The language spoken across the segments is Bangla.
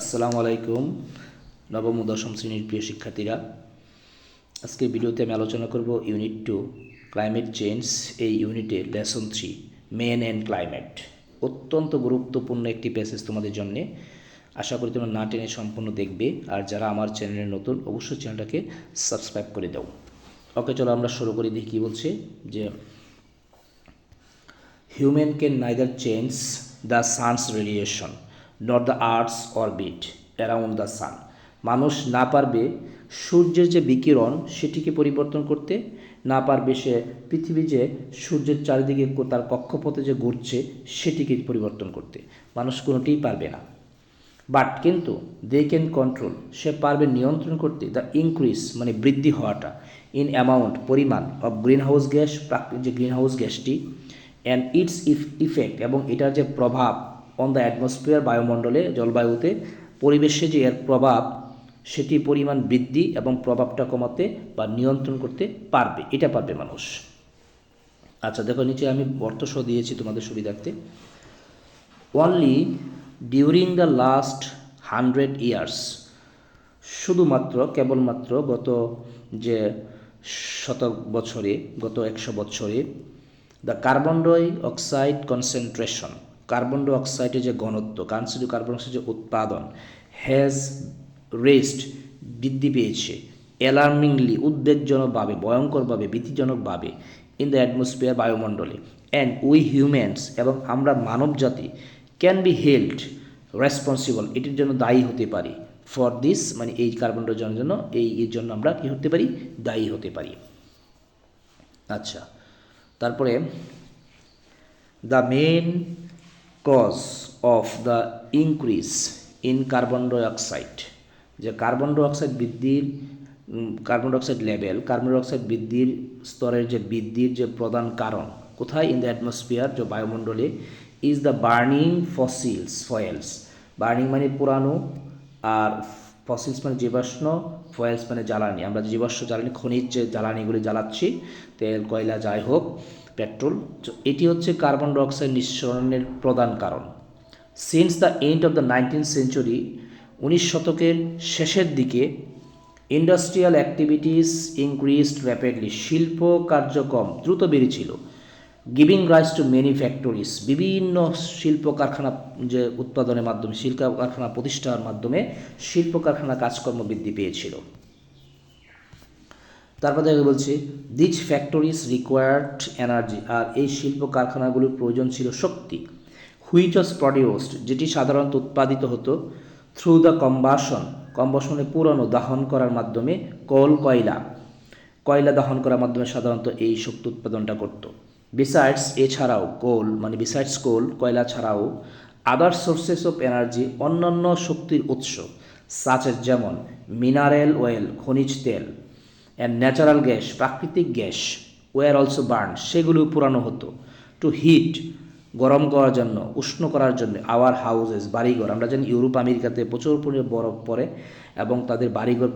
আসসালামু আলাইকুম, নবম ও দশম শ্রেণির প্রিয় শিক্ষার্থীরা। আজকে ভিডিওতে আমি আলোচনা করব ইউনিট টু, ক্লাইমেট চেঞ্জ, এই ইউনিটে lesson three, man and climate. অত্যন্ত গুরুত্বপূর্ণ একটি প্যাসেজ তোমাদের জন্যে। আশা করি তোমরা না টেনে সম্পূর্ণ দেখবে, আর যারা আমার চ্যানেলে নতুন, অবশ্যই চ্যানেলটাকে সাবস্ক্রাইব করে দাও। ওকে, চলো আমরা শুরু করি, দেখি কী বলছে যে, human can neither change the sun's radiation nor the earth's orbit around the sun মানুষ না পারবে সূর্যের যে বিকিরণ সেটিকে পরিবর্তন করতে, না পারবে সে পৃথিবী যে সূর্যের চারিদিকে তার কক্ষপথে যে ঘুরছে সেটিকে পরিবর্তন করতে। মানুষ কোনোটিই পারবে না। বাট কিন্তু দে ক্যান কন্ট্রোল সে পারবে নিয়ন্ত্রণ করতে দ্য ইনক্রিজ মানে বৃদ্ধি হওয়াটা ইন অ্যামাউন্ট পরিমাণ অফ গ্রিন হাউস গ্যাস যে গ্রিন হাউস গ্যাসটি অ্যান্ড ইটস ইফ ইফেক্ট এবং এটার যে প্রভাব অন দ্য অ্যাটমসফিয়ার বায়ুমণ্ডলে, জলবায়ুতে। পরিবেশে যে এর প্রভাব, সেটি পরিমাণ বৃদ্ধি এবং প্রভাবটা কমাতে বা নিয়ন্ত্রণ করতে পারবে। এটা পারবে মানুষ। আচ্ছা দেখো, নিচে আমি অর্থসহ দিয়েছি তোমাদের সুবিধার্থে। Only during the last hundred years শুধুমাত্র, কেবলমাত্র গত যে শতক বছরে, গত একশো বছরে the carbon dioxide concentration carbon ডাইঅক্সাইডের যে ঘনত্ব কার্বন কার্বন অক্সাইডের যে উৎপাদন হ্যাজ রেস্ট বৃদ্ধি পেয়েছে অ্যালার্মিংলি উদ্বেগজনকভাবে, ভয়ঙ্করভাবে, ভীতিজনকভাবে ইন দ্য অ্যাটমসফিয়ার বায়ুমণ্ডলে। অ্যান্ড উই হিউম্যানস এবং আমরা মানব জাতি ক্যান বি হেল্ড রেসপন্সিবল এটির জন্য দায়ী হতে পারি। ফর দিস মানে এই কার্বন ডাইঅক্সাইডের জন্য এই, এর জন্য আমরা কী হতে পারি? দায়ী হতে পারি। আচ্ছা তারপরে the main cause of the increase in carbon dioxide যে কার্বন ডাইঅক্সাইড বৃদ্ধির carbon dioxide level carbon dioxide বৃদ্ধির স্তরের যে বৃদ্ধির যে প্রধান কারণ, কোথায়? ইন দ্য অ্যাটমসফিয়ার যে বায়ুমণ্ডলে is the burning fossils fuels burning মানে পুরানো আর ফসিলস মানে জীবাশ্ম ফয়েলস মানে জ্বালানি। আমরা জীবাশ্ম জ্বালানি, খনিজ যে জ্বালানিগুলি জ্বালাচ্ছি, তেল, কয়লা, যাই হোক পেট্রোল এটি হচ্ছে কার্বন ডাইঅক্সাইড নিঃসরণের প্রধান কারণ। Since the end of the nineteen century উনিশ শতকের শেষের দিকে ইন্ডাস্ট্রিয়াল অ্যাক্টিভিটিস ইনক্রিজড র্যাপিডলি শিল্প কার্যক্রম দ্রুত বেড়েছিল। Giving rise to many factories বিভিন্ন শিল্প কারখানা যে উৎপাদনের মাধ্যমে শিল্প কারখানা প্রতিষ্ঠার মাধ্যমে শিল্প কারখানা কাজকর্ম বৃদ্ধি পেয়েছিল। তারপর দেখে বলছি দিচ ফ্যাক্টরিজ রিকোয়ার্ড এনার্জি আর এই শিল্প কারখানাগুলোর প্রয়োজন ছিল শক্তি হুইচ ওয়াজ প্রডিউসড যেটি সাধারণত উৎপাদিত হতো থ্রু দ্য কম্বাসন কম্বাসনে পুরানো দাহন করার মাধ্যমে কল, কয়লা কয়লা দহন করার মাধ্যমে সাধারণত এই শক্তি উৎপাদনটা করত। বিসাইডস এছাড়াও কোল মানে বিসাইডস কোল কয়লা ছাড়াও আদার সোর্সেস অফ এনার্জি অন্যান্য শক্তির উৎস সাচেস যেমন মিনারেল ওয়েল খনিজ তেল অ্যান্ড ন্যাচারাল গ্যাস প্রাকৃতিক গ্যাস ওয়ার অলসো বার্ন সেগুলো পুরানো হতো। টু হিট গরম করার জন্য, উষ্ণ করার জন্য আওয়ার হাউজেস বাড়িঘর, আমরা জানি ইউরোপ, আমেরিকাতে প্রচুর পরিমাণে বরফ পড়ে এবং তাদের বাড়িঘর,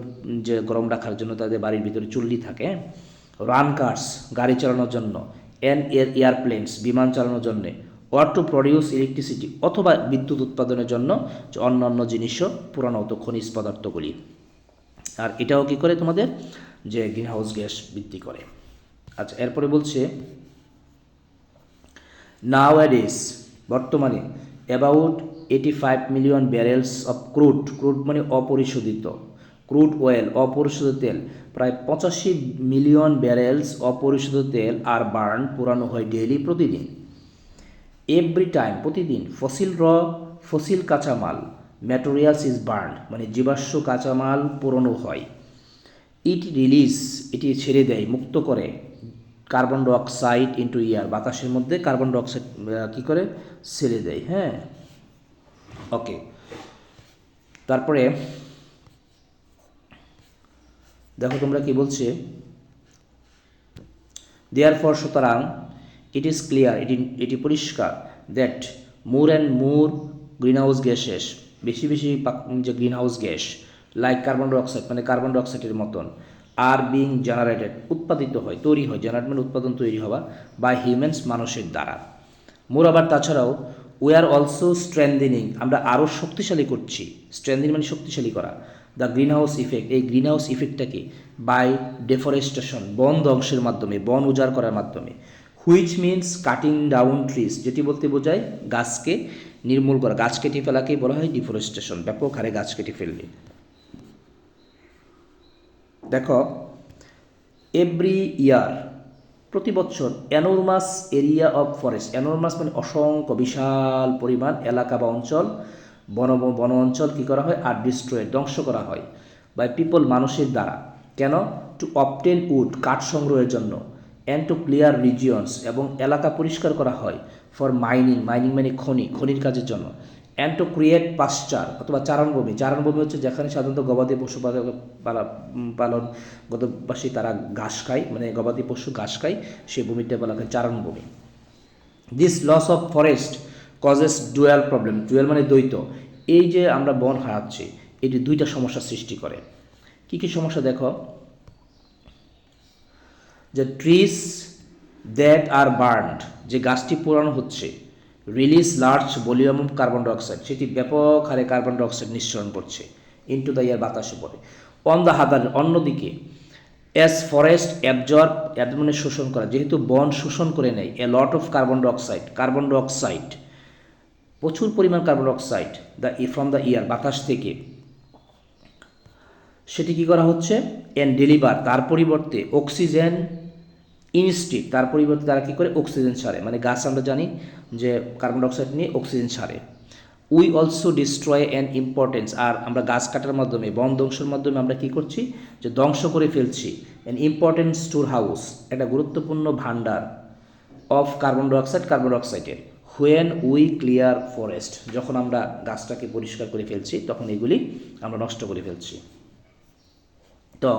যে গরম রাখার জন্য তাদের বাড়ির ভিতরে চুল্লি থাকে রান কার্স গাড়ি চালানোর জন্য এন এয়ার এয়ারপ্লেনস বিমান চালানোর জন্য ওয়ার টু প্রডিউস ইলেকট্রিসিটি অথবা বিদ্যুৎ উৎপাদনের জন্য অন্য অন্য জিনিসও পুরানো হতো খনিজ পদার্থগুলি। আর এটাও কি করে তোমাদের? যে গ্রিন হাউস গ্যাস বৃদ্ধি করে। আচ্ছা এরপরে বলছে নাও অ্যাডিস বর্তমানে about eighty five million barrels of crude crude মানে অপরিশোধিত। ক্রুড অয়েল অপরিশোধিত তেল। প্রায় পঁচাশি মিলিয়ন ব্যারেলস অপরিশোধিত তেল আর বার্ন পুরানো হয় ডেইলি প্রতিদিন। এভরি টাইম, প্রতিদিন ফসিল র, ফসিল কাঁচামাল, ম্যাটেরিয়ালস ইজ বার্ন মানে জীবাশ্ম কাঁচামাল পুরনো হয়। ইট রিলিজ, এটি ছেড়ে দেয়, মুক্ত করে। কার্বন ডাইঅক্সাইড ইন্টু ইয়ার বাতাসের মধ্যে কার্বন ডাইঅক্সাইড কী করে? ছেড়ে দেয় হ্যাঁ। ওকে। তারপরে দেখো তোমরা কি বলছে? দেয়ার ফর সুতরাং ইট ইজ ক্লিয়ার এটি এটি পরিষ্কার that more and more green house gases বেশি বেশি যে green house gas like carbon dioxide মানে কার্বন ডাইঅক্সাইডের মতন আর বিং জেনারেটেড উৎপাদিত হয়, তৈরি হয় জেনারেট মানে উৎপাদন তৈরি হওয়া বাই হিউম্যানস মানুষের দ্বারা। মোর আবার তাছাড়াও উই আর অলসো স্ট্রেন্থেনিং আমরা আরও শক্তিশালী করছি। স্ট্রেন্থেনিং মানে শক্তিশালী করা। The green house effect. এই গ্রিন হাউস ইফেক্টটাকে বাই ডেফরেস্টেশন বন ধ্বংসের মাধ্যমে, বন উজাড় করার মাধ্যমে which means cutting down trees যেটি বলতে বোঝায় গাছকে নির্মূল করা, গাছ কেটে ফেলাকেই বলা হয় ডিফরেস্টেশন ব্যাপক হারে গাছ কেটে ফেললে। দেখো এভরি ইয়ার প্রতি বছর enormous area of forest enormous মানে অসংখ্য, বিশাল পরিমাণ এলাকা বা অঞ্চল বন বন অঞ্চল কী করা হয়? আর ডিস্ট্রয়েড ধ্বংস করা হয় বাই পিপল মানুষের দ্বারা। কেন? টু অপটেন উড কাঠ সংগ্রহের জন্য। অ্যান্ড টু ক্লিয়ার রিজিয়নস এবং এলাকা পরিষ্কার করা হয় ফর মাইনিং মাইনিং মানে খনি, খনির কাজের জন্য। অ্যান্ড টু ক্রিয়েট পাশ্চার অথবা চারণভূমি চারণভূমি হচ্ছে যেখানে সাধারণত গবাদি পশু পালন গতবাসী তারা ঘাস খায় মানে গবাদি পশু ঘাস খায় সেই ভূমিটা বলা হয় চারণভূমি this loss of forest causes dual problem dual মানে দ্বৈত। এই যে আমরা বন হারাচ্ছি, এটি দুইটা সমস্যা সৃষ্টি করে। কী কী সমস্যা দেখো? যে ট্রিস দ্যাট আর বার্নড যে গাছটি পোড়ানো হচ্ছে release large volume carbon dioxide সেটি ব্যাপক হারে কার্বন ডাইঅক্সাইড নিঃসরণ করছে ইন্টু দ্য ইয়ার বাতাসে পড়ে। অন দ্য হাদার অন্যদিকে অ্যাজ ফরেস্ট অ্যাবজর্ব মানে শোষণ করা, যেহেতু বন শোষণ করে নেয় a lot of carbon dioxide carbon dioxide প্রচুর পরিমাণ carbon dioxide the from the air বাতাস থেকে। সেটি কি করা হচ্ছে? অ্যান্ড ডেলিভার তার পরিবর্তে অক্সিজেন ইনস্টিক তার পরিবর্তে তারা কী করে? অক্সিজেন ছাড়ে। মানে গাছ আমরা জানি যে কার্বন ডাইঅক্সাইড নিয়ে অক্সিজেন ছাড়ে। We also destroy and importance আর আমরা গাছ কাটার মাধ্যমে, বন ধ্বংসের মাধ্যমে আমরা কী করছি? যে ধ্বংস করে ফেলছি। অ্যান ইম্পর্টেন্ট স্টোর হাউস একটা গুরুত্বপূর্ণ ভাণ্ডার অফ কার্বন ডাইঅক্সাইড কার্বন ডাইঅক্সাইডের হোয়েন উই ক্লিয়ার ফরেস্ট যখন আমরা গাছটাকে পরিষ্কার করে ফেলছি, তখন এগুলি আমরা নষ্ট করে ফেলছি। তো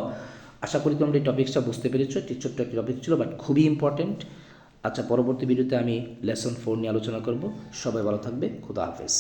আশা করি তোমরা এই টপিক্সটা বুঝতে পেরেছ। একটি ছোট্ট একটি টপিক ছিল বাট খুবই ইম্পর্টেন্ট আচ্ছা পরবর্তী ভিডিওতে আমি লেসন ফোর নিয়ে আলোচনা করব। সবাই ভালো থাকবে। খুদা হাফেজ।